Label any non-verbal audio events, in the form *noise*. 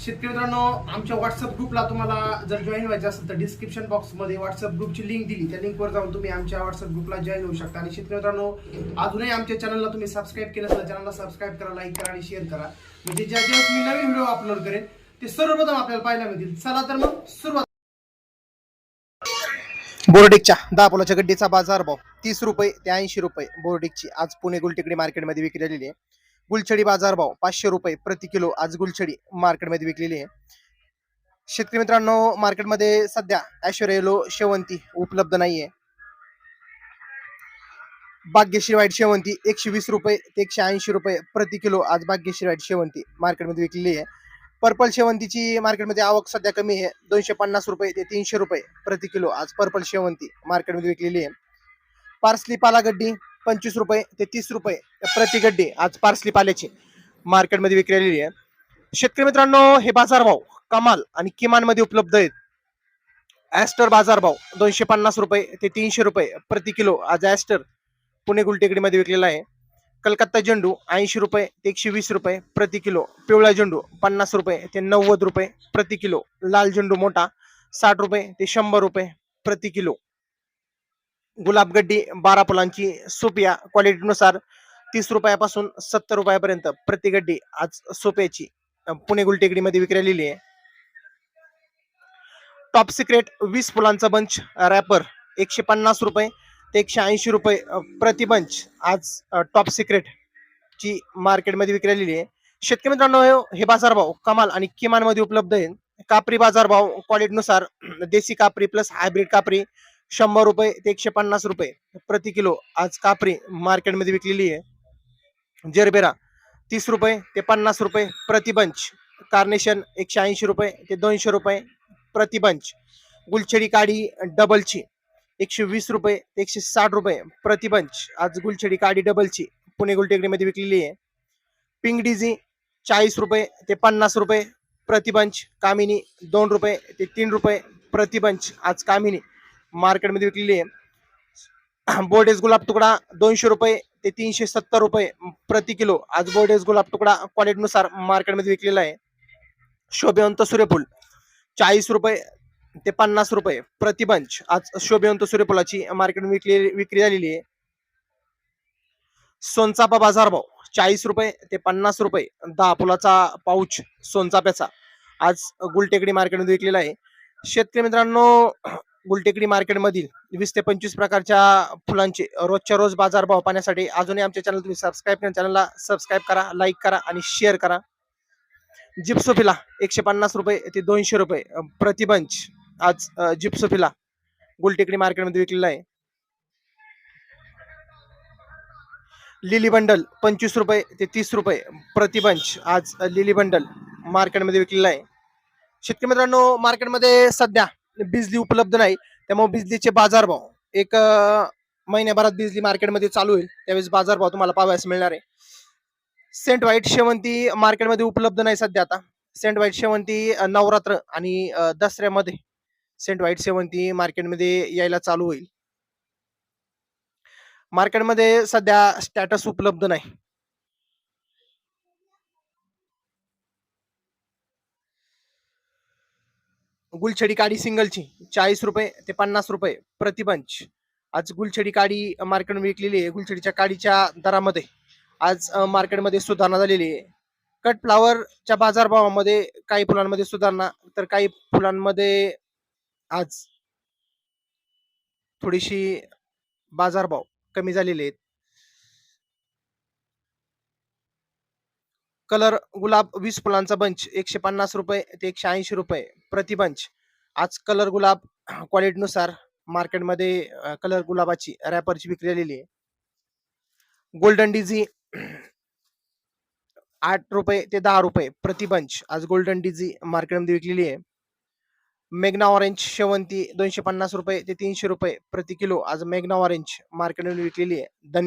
शेतकरी मित्रांनो आमच्या व्हॉट्सअप ग्रुपला तुम्हाला जर जॉईन व्हायचं असेल तर डिस्क्रिप्शन बॉक्समध्ये व्हॉट्सअप ग्रुपची लिंक दिली. त्या लिंकवर जाऊन तुम्ही आमच्या व्हॉट्सअप ग्रुपला जॉईन होऊ शकता. आणि शेतकरी मित्रांनो अजूनही आमच्या चॅनलला तुम्ही सबस्क्राईब केलं असेल चॅनलला सबस्क्राईब करा लाईक करा आणि शेअर करा. म्हणजे ज्या ज्या मी नवीन व्हिडिओ अपलोड करेन ते सर्वप्रथम आपल्याला पाहायला मिळतील. चला तर मग सुरुवात. बोर्डिकच्या दहा पोलाच्या गड्डीचा बाजार भाव तीस रुपये ते ऐंशी रुपये. बोर्डिकची आज पुणे गुलटेकडी मार्केटमध्ये विक्री झालेली आहे. गुलछडी बाजार भाव पाचशे रुपये प्रति किलो आज गुलछडी मार्केटमध्ये विकलेली आहे. शेतकरी मित्रांनो मार्केटमध्ये सध्या ऐश्वर्या येलो शेवंती उपलब्ध नाहीये. भाग्यश्री वाईट शेवंती एकशे वीस रुपये ते एकशे ऐंशी रुपये प्रति किलो आज भाग्यश्री वाईट शेवंती मार्केटमध्ये विकलेली आहे. पर्पल शेवंतीची मार्केटमध्ये आवक सध्या कमी आहे. दोनशे पन्नास रुपये ते तीनशे रुपये प्रति किलो आज पर्पल शेवंती मार्केटमध्ये विकलेली आहे. पार्सली पालागड्डी पंचवीस रुपये ते तीस रुपये प्रति गड्डी आज पार्सली पाल्याची मार्केटमध्ये विकलेली आहे. शेतकरी मित्रांनो हे बाजारभाव कमाल आणि किमानमध्ये उपलब्ध आहेत. ॲस्टर बाजारभाव दोनशे पन्नास रुपये ते तीनशे रुपये प्रति किलो आज ॲस्टर पुणे गुलटेकडीमध्ये विकलेला आहे. कलकत्ता झेंडू ऐंशी रुपये ते एकशे वीस रुपये प्रति किलो. पिवळा झेंडू पन्नास रुपये ते नव्वद रुपये प्रति किलो. लाल झेंडू मोठा साठ रुपये ते शंभर रुपये प्रति किलो. गुलाबगड्डी बारा फुलांची सोपिया क्वालिटीनुसार तीस रुपयापासून सत्तर रुपयापर्यंत प्रति गड्डी आज सोप्याची. पुणे गुलटेकडीमध्ये विक्रेलेली आहे. टॉप सिक्रेट वीस फुलांचा बंच रॅपर एकशे पन्नास रुपये ते एकशे ऐंशी रुपये प्रतिबंच प्रति बंच आज टॉप सिक्रेट ची मार्केटमध्ये विक्रेलेली आहे. शेतकरी मित्रांनो हो, हे- बाजारभाव कमाल आणि किमानमध्ये उपलब्ध आहे. कापरी बाजारभाव क्वालिटीनुसार देसी कापरी प्लस हायब्रिड कापरी शंभर रुपये ते एकशे पन्नास रुपये प्रति किलो आज कापरी मार्केटमध्ये विकलेली आहे. जरबेरा तीस रुपये ते पन्नास रुपये प्रतिबंच कार्नेशन एकशे ऐंशी रुपये ते दोनशे रुपये प्रतिबंच गुलछडी काढी डबलची एकशे वीस रुपये ते एकशे साठ रुपये प्रतिबंच आज गुलछडी काढी डबलची पुणे गुलटेकडीमध्ये विकलेली आहे. पिंक डिझी चाळीस रुपये ते पन्नास रुपये प्रतिबंच कामिनी दोन रुपये ते तीन रुपये प्रतिबंच आज कामिनी मार्केटमध्ये विकलेली आहे. *clears throat* बोर्डेज गुलाब तुकडा दोनशे रुपये ते तीनशे सत्तर रुपये प्रति किलो. आज बोर्डेज गुलाब तुकडा क्वालिटीनुसार मार्केटमध्ये विकलेला आहे. शोभेवंत सूर्यफूल चाळीस रुपये ते पन्नास रुपये प्रतिबंच आज शोभेवंत सूर्यफुलाची मार्केट विकली विक्री झालेली आहे. सोनचापा बाजारभाव चाळीस रुपये ते पन्नास रुपये. दहा फुलाचा पाऊच सोनचाप्याचा. आज गुलटेकडी मार्केटमध्ये विकलेला आहे. शेतकरी मित्रांनो गुलटेकडी मार्केटमधील वीस ते पंचवीस प्रकारच्या फुलांचे रोजच्या रोज बाजारभाव पाहण्यासाठी अजूनही आमच्या चॅनल तुम्ही सबस्क्राईब करा चॅनलला सबस्क्राईब करा लाईक करा आणि शेअर करा. जिप्सोफिला एकशे पन्नास रुपये ते दोनशे रुपये प्रतिबंच आज जिप्सोफिला गुलटेकडी मार्केटमध्ये विकलेला आहे. लिली बंडल पंचवीस रुपये ते तीस रुपये प्रतिबंच आज लिली बंडल मार्केटमध्ये विकलेला आहे. शेतकरी मित्रांनो मार्केटमध्ये सध्या बिजली उपलब्ध नाही त्यामुळे बिजलीचे बाजारभाव एक महिन्याभरात बिजली मार्केटमध्ये चालू होईल त्यावेळेस बाजारभाव तुम्हाला पाहायला मिळणार आहे. सेंट व्हाईट शेवंती मार्केटमध्ये उपलब्ध नाही सध्या आता. सेंट व्हाईट शेवंती नवरात्र आणि दसऱ्यामध्ये सेंट व्हाईट शेवंती मार्केटमध्ये यायला चालू होईल. मार्केटमध्ये सध्या स्टॅटस उपलब्ध नाही. गुलछडी काडी सिंगलची चाळीस रुपये ते पन्नास रुपये प्रतिबंच आज गुलछडी काडी मार्केट विकलेली आहे. गुलछडीच्या काडीच्या दरामध्ये आज मार्केटमध्ये सुधारणा झालेली आहे. कट फ्लावरच्या बाजारभावामध्ये काही फुलांमध्ये सुधारणा तर काही फुलांमध्ये आज थोडीशी बाजारभाव कमी झालेले आहेत. कलर गुलाब वीस फुलांचा बंच एकशे पन्नास रुपये ते एकशे ऐंशी रुपये प्रति बंच. आज कलर गुलाब *clears throat* क्वालिटीनुसार मार्केटमध्ये कलर गुलाबाची रॅपरची विक्री आलेली आहे. गोल्डन डीझी *clears throat* आठ रुपये ते दहा रुपये प्रति बंच आज गोल्डन डिझी मार्केटमध्ये विकलेली आहे. मेघना ऑरेंज शेवंती दोनशे पन्नास रुपये ते तीनशे रुपये प्रति किलो आज मेघना ऑरेंज मार्केटमध्ये विकलेली आहे. धन्यवाद